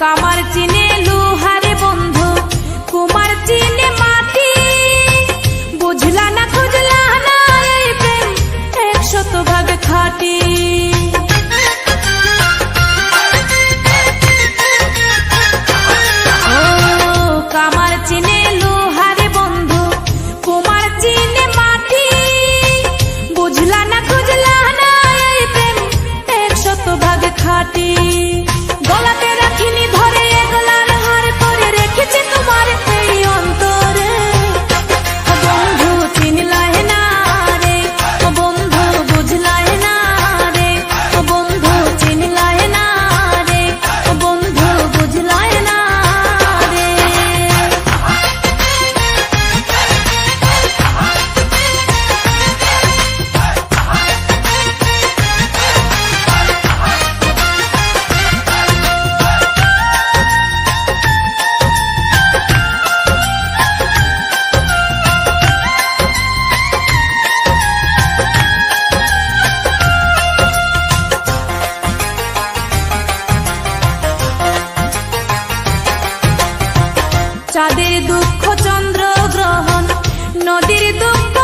কামার চিনে লোহারে বন্ধু, কুমার চিনে মাটি। বুঝলা না, খুঁজলা না এই প্রেম, এক শতভাগ খাটি। কামার চিনে চাঁদের দুঃখ চন্দ্র গ্রহণ নদীর দুঃখ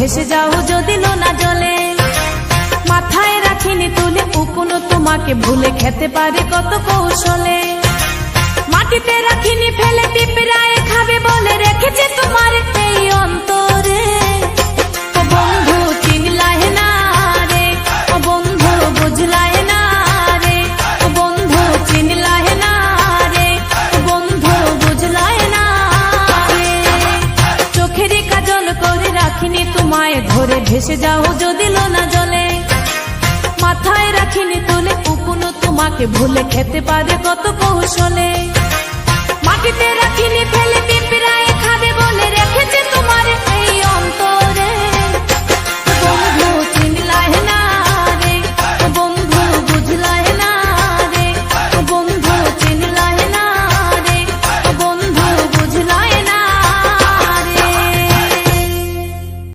ভেসে যাও যদি না জলে। মাথায় রাখিনি তুলে উকুনো তোমাকে ভুলে খেতে পারে কত কৌশলে। মাটিতে রাখিনি ফেলে, পিঁপড়ায় খাবে বলে রেখেছে তোমার ভেসে যাও যদি লোনা জলে। মাথায় রাখিনি তোলে কুকুনো তোমাকে ভুলে খেতে পারে কত কৌশলে। মাটিতে রাখিনি ফেলে পিঁপড়ায়